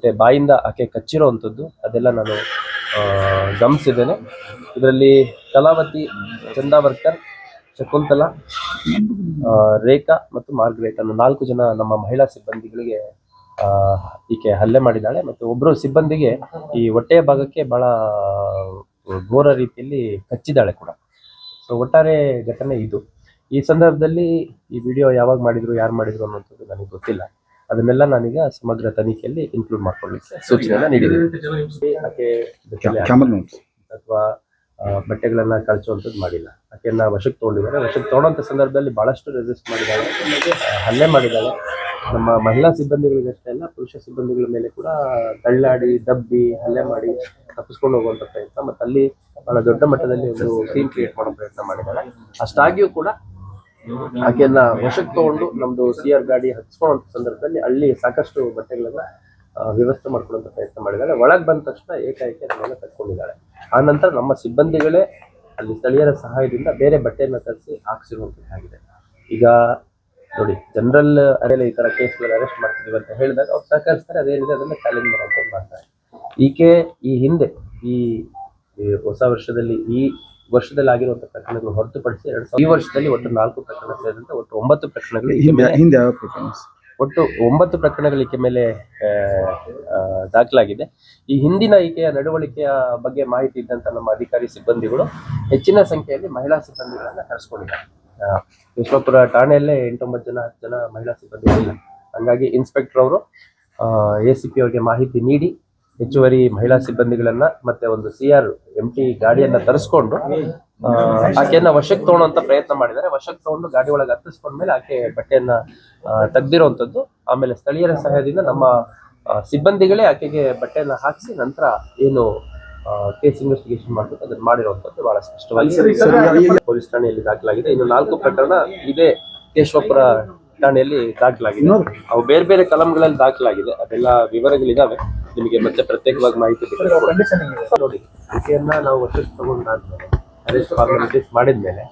ಮತ್ತೆ ಬಾಯಿಂದ ಆಕೆ ಕಚ್ಚಿರೋವಂಥದ್ದು ಅದೆಲ್ಲ ನಾನು ಗಮನಿಸಿದ್ದೇನೆ. ಇದರಲ್ಲಿ ಕಲಾವತಿ, ಚಂದಾವರ್ಕರ್, ಶಕುಂತಲಾ ರೇಖಾ ಮತ್ತು ಮಾರ್ಗರೇಟ್ ಅನ್ನೋ ನಾಲ್ಕು ಜನ ನಮ್ಮ ಮಹಿಳಾ ಸಿಬ್ಬಂದಿಗಳಿಗೆ ಈಕೆ ಹಲ್ಲೆ ಮಾಡಿದ್ದಾಳೆ. ಮತ್ತು ಒಬ್ಬರು ಸಿಬ್ಬಂದಿಗೆ ಈ ಹೊಟ್ಟೆಯ ಭಾಗಕ್ಕೆ ಬಹಳ ಘೋರ ರೀತಿಯಲ್ಲಿ ಕಚ್ಚಿದ್ದಾಳೆ ಕೂಡ. ಸೊ ಒಟ್ಟಾರೆ ಘಟನೆ ಇದು. ಈ ಸಂದರ್ಭದಲ್ಲಿ ಈ ವಿಡಿಯೋ ಯಾವಾಗ ಮಾಡಿದ್ರು, ಯಾರು ಮಾಡಿದ್ರು ಅನ್ನೋಂಥದ್ದು ನನಗೆ ಗೊತ್ತಿಲ್ಲ. ಅದನ್ನೆಲ್ಲ ನಾನೀಗ ಸಮಗ್ರ ತನಿಖೆಯಲ್ಲಿ ಇನ್ಕ್ಲೂಡ್ ಮಾಡ್ಕೊಳ್ಳಿಕ್ಕೆ ಸೂಚನೆ ನೀಡಿದ್ದೀನಿ. ಆಕೆ ಅಥವಾ ಬಟ್ಟೆಗಳನ್ನ ಕಳಿಸುವಂಥದ್ದು ಮಾಡಿಲ್ಲ. ಆಕೆಯನ್ನ ವಶಕ್ಕೆ ತಗೊಂಡಿದ್ದಾರೆ. ವಶಕ್ಕೆ ತಗೊಳ್ಳೋಂಥ ಸಂದರ್ಭದಲ್ಲಿ ಬಹಳಷ್ಟು ರೆಸಿಸ್ಟ್ ಮಾಡಿದ್ದಾಳೆ ಆ, ಹಲ್ಲೆ ಮಾಡಿದ್ದಾಳೆ ನಮ್ಮ ಮಹಿಳಾ ಸಿಬ್ಬಂದಿಗಳಿಗಷ್ಟೇ ಅಲ್ಲ ಪುರುಷ ಸಿಬ್ಬಂದಿಗಳ ಮೇಲೆ ಕೂಡ ತಳ್ಳಾಡಿ ದಬ್ಬಿ ಹಲ್ಲೆ ಮಾಡಿ ತಪ್ಪಿಸ್ಕೊಂಡು ಹೋಗುವಂಥ ಪ್ರಯತ್ನ ಮತ್ತು ಅಲ್ಲಿ ಬಹಳ ದೊಡ್ಡ ಮಟ್ಟದಲ್ಲಿ ಒಂದು ಸೀನ್ ಕ್ರಿಯೇಟ್ ಮಾಡೋ ಪ್ರಯತ್ನ ಮಾಡಿದ್ದಾರೆ. ಅಷ್ಟಾಗಿಯೂ ಕೂಡ ಆಕೆಯನ್ನ ವಶಕ್ಕೆ ತಗೊಂಡು ನಮ್ದು ಸಿ ಆರ್ ಗಾಡಿ ಹಚ್ಕೊಳ್ಳುವಂತ ಸಂದರ್ಭದಲ್ಲಿ ಅಲ್ಲಿ ಸಾಕಷ್ಟು ಬಟ್ಟೆಗಳನ್ನ ವ್ಯವಸ್ಥೆ ಮಾಡ್ಕೊಳ್ಳುವಂಥ ಪ್ರಯತ್ನ ಮಾಡಿದ್ದಾರೆ. ಒಳಗೆ ಬಂದ ತಕ್ಷಣ ಏಕಾಏಕಿ ನಮ್ಮನ್ನ ತಕ್ಕೊಂಡಿದ್ದಾಳೆ ಆ ನಂತರ ನಮ್ಮ ಸಿಬ್ಬಂದಿಗಳೇ ಅಲ್ಲಿ ಸ್ಥಳೀಯರ ಸಹಾಯದಿಂದ ಬೇರೆ ಬಟ್ಟೆಯನ್ನ ತರಿಸಿ ಹಾಕ್ಸಿರುವಂಥದ್ದಾಗಿದೆ ಈಗ ನೋಡಿ, ಜನರಲ್ ಅರೆಲ್ಲ ಈ ತರ ಕೇಸ್ಗಳು ಅರೆಸ್ಟ್ ಮಾಡ್ತಿದೀವಿ ಅಂತ ಹೇಳಿದಾಗ ಅವ್ರು ಸಹಕರಿಸ್ತಾರೆ ಅದೇನಿದೆ ಅದನ್ನ ಚಾಲೆಂಜ್ ಮಾಡುವಂಥದ್ದು ಮಾಡ್ತಾರೆ. ಈಕೆ ಈ ಹಿಂದೆ ಈ ಹೊಸ ವರ್ಷದಲ್ಲಿ ಈ ವರ್ಷದಲ್ಲಿ ಆಗಿರುವಂತಹ ಪ್ರಕರಣಗಳು ಹೊರತುಪಡಿಸಿ ಎರಡ್ ಸಾವಿರ ಈ ವರ್ಷದಲ್ಲಿ ಒಟ್ಟು ನಾಲ್ಕು ಪ್ರಕರಣ ಸೇರಿದಂತೆ ಒಟ್ಟು ಒಂಬತ್ತು ಪ್ರಕರಣಗಳು ಈಕೆ ಹಿಂದೆ ಮೇಲೆ ಹಿಂದೆ ಯಾವ ಪ್ರಿಫರೆನ್ಸ್ ಒಟ್ಟು ಒಂಬತ್ತು ಪ್ರಕರಣಗಳು ಈಕೆ ಮೇಲೆ ಆ, ಆ, ದಾಖಲಾಗಿದೆ. ಈ ಹಿಂದಿನ ಈಕೆಯ ನಡವಳಿಕೆಯ ಬಗ್ಗೆ ಮಾಹಿತಿ ಇದ್ದಂತ ನಮ್ಮ ಅಧಿಕಾರಿ ಸಿಬ್ಬಂದಿಗಳು ಹೆಚ್ಚಿನ ಸಂಖ್ಯೆಯಲ್ಲಿ ಮಹಿಳಾ ಸಿಬ್ಬಂದಿಗಳನ್ನ ಕರೆಸ್ಕೊಂಡಿದ್ದಾರೆ. ಆ, ವಿಶ್ವಪುರ ಠಾಣೆಯಲ್ಲೇ ಎಂಟೊಂಬತ್ತು ಜನ ಹತ್ತು ಜನ ಮಹಿಳಾ ಸಿಬ್ಬಂದಿಗಳಿಲ್ಲ. ಹಂಗಾಗಿ ಇನ್ಸ್ಪೆಕ್ಟರ್ ಅವರು ಎ ಸಿ ಪಿ ಅವರಿಗೆ ಮಾಹಿತಿ ನೀಡಿ ಹೆಚ್ಚುವರಿ ಮಹಿಳಾ ಸಿಬ್ಬಂದಿಗಳನ್ನ ಮತ್ತೆ ಒಂದು ಸಿ ಆರ್ ಎಂ ಟಿ ಗಾಡಿಯನ್ನ ತರಿಸ್ಕೊಂಡು ಆಕೆಯನ್ನ ವಶಕ್ಕೆ ತಗೊಳ್ಳುವಂತ ಪ್ರಯತ್ನ ಮಾಡಿದ್ದಾರೆ. ವಶಕ್ಕೆ ತಗೊಂಡು ಗಾಡಿ ಒಳಗೆ ಹತ್ತಿಸ್ಕೊಂಡ್ಮೇಲೆ ಆಕೆ ಬಟ್ಟೆಯನ್ನ ಆ, ತೆಗ್ದಿರೋಂಥದ್ದು ಆಮೇಲೆ ಸ್ಥಳೀಯರ ಸಹಾಯದಿಂದ ನಮ್ಮ ಸಿಬ್ಬಂದಿಗಳೇ ಆಕೆಗೆ ಬಟ್ಟೆಯನ್ನ ಹಾಕಿಸಿ ನಂತರ ಏನು ಕೇಸ್ ಇನ್ವೆಸ್ಟಿಗೇಷನ್ ಮಾಡಬೇಕು ಅದನ್ನ ಮಾಡಿರುವಂತದ್ದು ಬಹಳ ಸ್ಪಷ್ಟವಾಗಿ ಪೊಲೀಸ್ ಠಾಣೆಯಲ್ಲಿ ದಾಖಲಾಗಿದೆ. ಇನ್ನು ನಾಲ್ಕು ಪ್ರಕರಣ ಇದೇ ಕೇಶವಪುರ ಠಾಣೆಯಲ್ಲಿ ದಾಖಲಾಗಿದೆ. ಅವು ಬೇರೆ ಬೇರೆ ಕಲಂಗಳಲ್ಲಿ ದಾಖಲಾಗಿದೆ. ಅದೆಲ್ಲ ವಿವರಗಳಿದಾವೆ. ನಿಮಗೆ ಮತ್ತೆ ಪ್ರತ್ಯೇಕವಾಗಿ ಮಾಹಿತಿ ನೋಡಿ ನಾವು ಅರೆಸ್ಟ್ ಫಾರ್ಮಾಲಿಟೀಸ್ ಮಾಡಿದ್ಮೇಲೆ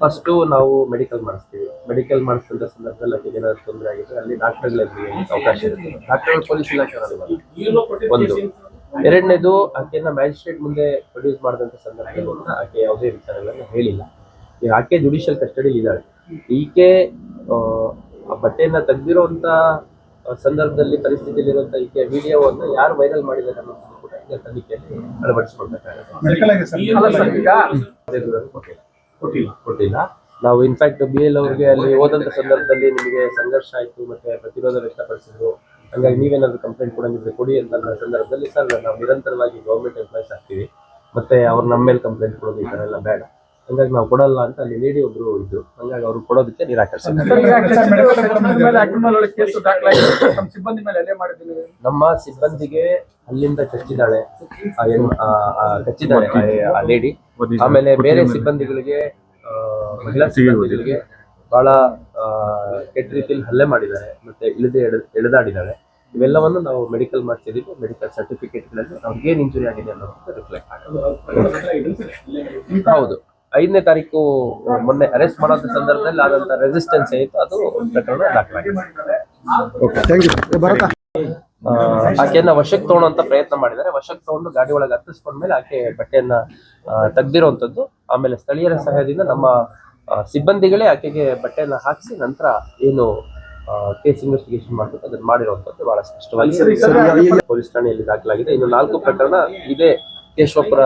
ಫಸ್ಟು ನಾವು ಮೆಡಿಕಲ್ ಮಾಡಿಸ್ತೀವಿ. ಮೆಡಿಕಲ್ ಮಾಡಿಸಿದ ಸಂದರ್ಭದಲ್ಲಿ ಅದಕ್ಕೆ ಏನಾದ್ರು ತೊಂದರೆ ಆಗಿದ್ರೆ ಅಲ್ಲಿ ಡಾಕ್ಟರ್ಗಳಲ್ಲಿ ಅವಕಾಶ ಇರುತ್ತೆ. ಡಾಕ್ಟರ್ ಪೊಲೀಸ್ ಇಲಾಖೆ ಒಂದು. ಎರಡನೇದು ಆಕೆಯನ್ನ ಮ್ಯಾಜಿಸ್ಟ್ರೇಟ್ ಮುಂದೆ ಪ್ರೊಡ್ಯೂಸ್ ಮಾಡಿದಂಥ ಸಂದರ್ಭದಲ್ಲಿ ಆಕೆ ಯಾವುದೇ ವಿಚಾರಗಳನ್ನು ಹೇಳಿಲ್ಲ. ಈಗ ಆಕೆ ಜುಡಿಷಿಯಲ್ ಕಸ್ಟಡಿಲಿ ಇದ್ದಾಳೆ. ಈಕೆ ಆ, ಬಟ್ಟೆಯನ್ನ ತೆಗ್ದಿರೋಂಥ ಸಂದರ್ಭದಲ್ಲಿ ಪರಿಸ್ಥಿತಿಯಲ್ಲಿರುವಂಥ ಈಕೆ ವಿಡಿಯೋವನ್ನು ಯಾರು ವೈರಲ್ ಮಾಡಿದ್ದಾರೆ ಅನ್ನೋದನ್ನು ಕೂಡ ಈಗ ತನಿಖೆಯಲ್ಲಿ ಅಳವಡಿಸಿಕೊಳ್ಬೇಕಾಗುತ್ತೆ ಕೊಟ್ಟಿಲ್ಲ ನಾವು ಇನ್ಫ್ಯಾಕ್ಟ್ ಬಿ ಎಲ್ ಅವ್ರಿಗೆ ಅಲ್ಲಿ ಹೋದಂತ ಸಂದರ್ಭದಲ್ಲಿ ನಿಮಗೆ ಸಂಘರ್ಷ ಆಯ್ತು ಮತ್ತೆ ಪ್ರತಿರೋಧ ವ್ಯಕ್ತಪಡಿಸಿದ್ರು. ಹಂಗಾಗಿ ನೀವೇನಾದ್ರು ಕಂಪ್ಲೇಂಟ್ ಕೊಡಂಗಿದ್ರೆ ಕೊಡಿ ಅಂತ ಸಂದರ್ಭದಲ್ಲಿ ಸರ್ ನಾವು ನಿರಂತರವಾಗಿ ಗೌರ್ಮೆಂಟ್ ಎಂಪ್ಲಾಯ್ಸ್ ಆಗ್ತೀವಿ. ಮತ್ತೆ ಅವ್ರು ನಮ್ಮ ಮೇಲೆ ಕಂಪ್ಲೇಂಟ್ ಕೊಡೋದು ಈ ಥರ ಎಲ್ಲ ಬೇಡ. ಹಂಗಾಗಿ ನಾವು ಕೊಡಲ್ಲ ಅಂತ ಅಲ್ಲಿ ಲೇಡಿ ಒಬ್ರು ಇದ್ರು. ಹಂಗಾಗಿ ಅವ್ರು ಕೊಡೋದಕ್ಕೆ ನಿರಾಕರಿಸಿದ್ದಾರೆ ನಮ್ಮ ಸಿಬ್ಬಂದಿ ಮೇಲೆ ಹಲ್ಲೆ ಮಾಡಿದ್ದೀವಿ ನಮ್ಮ ಸಿಬ್ಬಂದಿಗೆ ಅಲ್ಲಿಂದ ಕಚ್ಚಿದ್ದಾಳೆ. ಕಚ್ಚಿದ್ದಾಳೆ ಆ- ಲೇಡಿ ಆಮೇಲೆ ಬೇರೆ ಸಿಬ್ಬಂದಿಗಳಿಗೆ ಮಹಿಳಾ ಸಿಬ್ಬಂದಿಗಳಿಗೆ ಬಹಳ ಆ, ಕೆಟ್ಟ ರೀತಿಯಲ್ಲಿ ಹಲ್ಲೆ ಮಾಡಿದ್ದಾರೆ. ಮತ್ತೆ ಇಳಿದು ಎಳೆ ಎಳೆದಾಡಿದ್ದಾಳೆ ಇವೆಲ್ಲವನ್ನು ನಾವು ಮೆಡಿಕಲ್ ಮಾಡ್ತಿದ್ದೀವಿ. ಮೆಡಿಕಲ್ ಸರ್ಟಿಫಿಕೇಟ್ಗಳಲ್ಲಿ ಅವ್ರಿಗೆ ಏನ್ ಇಂಜುರಿ ಆಗಿದೆ ಅನ್ನೋದು ರಿಫ್ಲೆಕ್ಟ್ ಆಗುತ್ತೆ ಹೌದು. ಐದನೇ ತಾರೀಕು ಮೊನ್ನೆ ಅರೆಸ್ಟ್ ಮಾಡೋ ಸಂದರ್ಭದಲ್ಲಿ ಆದಂತ ರೆಸಿಸ್ಟೆನ್ಸ್ ಏನಿತ್ತು ಅದು ಪ್ರಕರಣ ದಾಖಲಾಗಿದೆ. ಆಕೆಯನ್ನ ವಶಕ್ಕೆ ತಗೊಳ್ಳುವಂತ ಪ್ರಯತ್ನ ಮಾಡಿದ್ದಾರೆ. ವಶಕ್ಕೆ ತಗೊಂಡು ಗಾಡಿ ಒಳಗೆ ಹತ್ತಿಸ್ಕೊಂಡ್ಮೇಲೆ ಆಕೆ ಬಟ್ಟೆಯನ್ನ ಆ, ತೆಗ್ದಿರೋಂಥದ್ದು. ಆಮೇಲೆ ಸ್ಥಳೀಯರ ಸಹಾಯದಿಂದ ನಮ್ಮ ಸಿಬ್ಬಂದಿಗಳೇ ಆಕೆಗೆ ಬಟ್ಟೆಯನ್ನ ಹಾಕಿಸಿ ನಂತರ ಏನು ಕೇಸ್ ಇನ್ವೆಸ್ಟಿಗೇಷನ್ ಮಾಡ್ಬೇಕು ಅದನ್ನ ಮಾಡಿರುವಂತದ್ದು ಬಹಳ ಸ್ಪಷ್ಟವಾಗಿ ಪೊಲೀಸ್ ಠಾಣೆಯಲ್ಲಿ ದಾಖಲಾಗಿದೆ. ಇನ್ನು ನಾಲ್ಕು ಪ್ರಕರಣ ಇದೇ ಕೇಶವಪುರ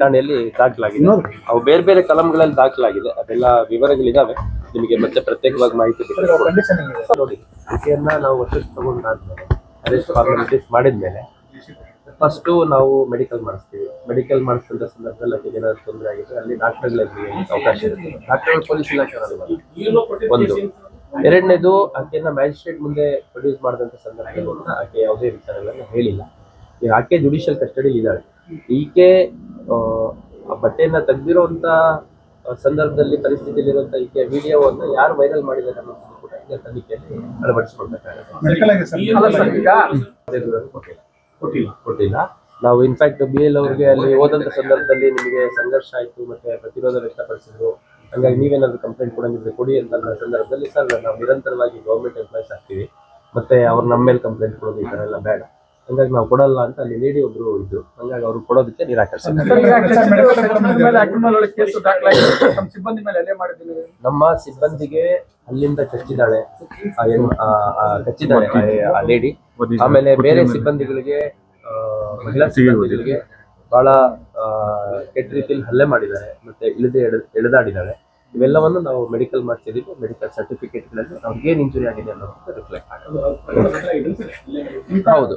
ಠಾಣೆಯಲ್ಲಿ ದಾಖಲಾಗಿದೆ. ಅವು ಬೇರೆ ಬೇರೆ ಕಲಂಗಳಲ್ಲಿ ದಾಖಲಾಗಿದೆ. ಅದೆಲ್ಲ ವಿವರಗಳಿದಾವೆ. ನಿಮಗೆ ಮತ್ತೆ ಪ್ರತ್ಯೇಕವಾಗಿ ಮಾಹಿತಿ ನೋಡಿ ನಾವು ವಶಕ್ಕೆ ತಗೊಂಡಾದ್ಮೇಲೆ ಅರೆಸ್ಟ್ ಫಾರ್ಮಾಲಿಟೀಸ್ ಮಾಡಿದ್ಮೇಲೆ ಫಸ್ಟು ನಾವು ಮೆಡಿಕಲ್ ಮಾಡಿಸ್ತೀವಿ. ಮೆಡಿಕಲ್ ಮಾಡಿಸಿದ ಸಂದರ್ಭದಲ್ಲಿ ಅದಕ್ಕೆ ಏನಾದ್ರು ತೊಂದರೆ ಆಗಿದ್ರೆ ಅಲ್ಲಿ ಡಾಕ್ಟರ್ಗಳಲ್ಲಿ ಅವಕಾಶ ಇರುತ್ತೆ. ಡಾಕ್ಟರ್ ಪೊಲೀಸ್ ಇಲಾಖೆ ಒಂದು. ಎರಡನೇದು ಆಕೆಯನ್ನ ಮ್ಯಾಜಿಸ್ಟ್ರೇಟ್ ಮುಂದೆ ಪ್ರೊಡ್ಯೂಸ್ ಮಾಡಿದಂಥ ಸಂದರ್ಭದಲ್ಲಿ ಆಕೆ ಯಾವುದೇ ವಿಚಾರಗಳನ್ನು ಹೇಳಿಲ್ಲ. ಈಗ ಆಕೆ ಜುಡಿಷಿಯಲ್ ಕಸ್ಟಡಿಲಿ ಇದ್ದಾಳೆ. ಈಕೆ ಆ, ಬಟ್ಟೆಯನ್ನ ತೆಗ್ದಿರೋಂಥ ಸಂದರ್ಭದಲ್ಲಿ ಸಂದರ್ಭದಲ್ಲಿ ಪರಿಸ್ಥಿತಿಯಲ್ಲಿರುವಂಥ ಈಕೆ ವಿಡಿಯೋವನ್ನ ಯಾರು ವೈರಲ್ ಮಾಡಿದ್ದಾರೆ ಅನ್ನೋದನ್ನು ಕೂಡ ಈಗ ತನಿಖೆಯಲ್ಲಿ ಅಳವಡಿಸ್ಕೊಳ್ಬೇಕಾಗುತ್ತೆ ಕೊಟ್ಟಿಲ್ಲ ಕೊಟ್ಟಿಲ್ಲ. ಕೊಟ್ಟಿಲ್ಲ. ನಾವು ಇನ್ಫ್ಯಾಕ್ಟ್ ಬಿ ಎಲ್ ಅವ್ರಿಗೆ ಅಲ್ಲಿ ಹೋದಂತ ಸಂದರ್ಭದಲ್ಲಿ ನಿಮಗೆ ಸಂಘರ್ಷ ಆಯ್ತು ಮತ್ತೆ ಪ್ರತಿರೋಧ ವ್ಯಕ್ತಪಡಿಸಿದ್ರು. ಹಂಗಾಗಿ ನೀವೇನಾದ್ರು ಕಂಪ್ಲೇಂಟ್ ಕೊಡಂಗಿದ್ರೆ ಕೊಡಿ ಅಂತ ಅನ್ನೋ ಸಂದರ್ಭದಲ್ಲಿ ಸರ್ ನಾವು ನಿರಂತರವಾಗಿ ಗೌರ್ಮೆಂಟ್ ಎಂಪ್ಲಾಯ್ಸ್ ಆಗ್ತೀವಿ. ಮತ್ತೆ ಅವ್ರು ನಮ್ಮ ಮೇಲೆ ಕಂಪ್ಲೇಂಟ್ ಕೊಡೋದು ಈ ಥರ ಎಲ್ಲ ಬೇಡ. ಹಂಗಾಗಿ ನಾವು ಕೊಡಲ್ಲ ಅಂತ ಅಲ್ಲಿ ಲೇಡಿ ಒಬ್ರು ಇದ್ರು. ಹಂಗಾಗಿ ಅವ್ರು ಕೊಡೋದಕ್ಕೆ ನಿರಾಕರಿಸಿದ್ದಾರೆ ನಮ್ಮ ಸಿಬ್ಬಂದಿಗೆ ಅಲ್ಲಿಂದ ಕಚ್ಚಿದ್ದಾಳೆ. ಕಚ್ಚಿದ್ದಾಳೆ ಆ- ಲೇಡಿ. ಆಮೇಲೆ ಬೇರೆ ಸಿಬ್ಬಂದಿಗಳಿಗೆ ಆ, ಮಹಿಳಾ ಸಿಬ್ಬಂದಿಗಳಿಗೆ ಬಹಳ ಆ, ಕೆಟ್ಟ ರೀತಿಯಲ್ಲಿ ಹಲ್ಲೆ ಮಾಡಿದ್ದಾರೆ. ಮತ್ತೆ ಇಳಿದು ಎಳೆದಾಡಿದ್ದಾಳೆ ಎಳೆದಾಡಿದ್ದಾರೆ. ಇವೆಲ್ಲವನ್ನು ನಾವು ಮೆಡಿಕಲ್ ಮಾಡ್ತಿದ್ದೀವಿ. ಮೆಡಿಕಲ್ ಸರ್ಟಿಫಿಕೇಟ್ಗಳಲ್ಲಿ ಅವ್ರಿಗೆ ಏನ್ ಇಂಜುರಿ ಆಗಿದೆ ಅನ್ನೋದು ರಿಫ್ಲೆಕ್ಟ್ ಆಗಿದೆ ಹೌದು.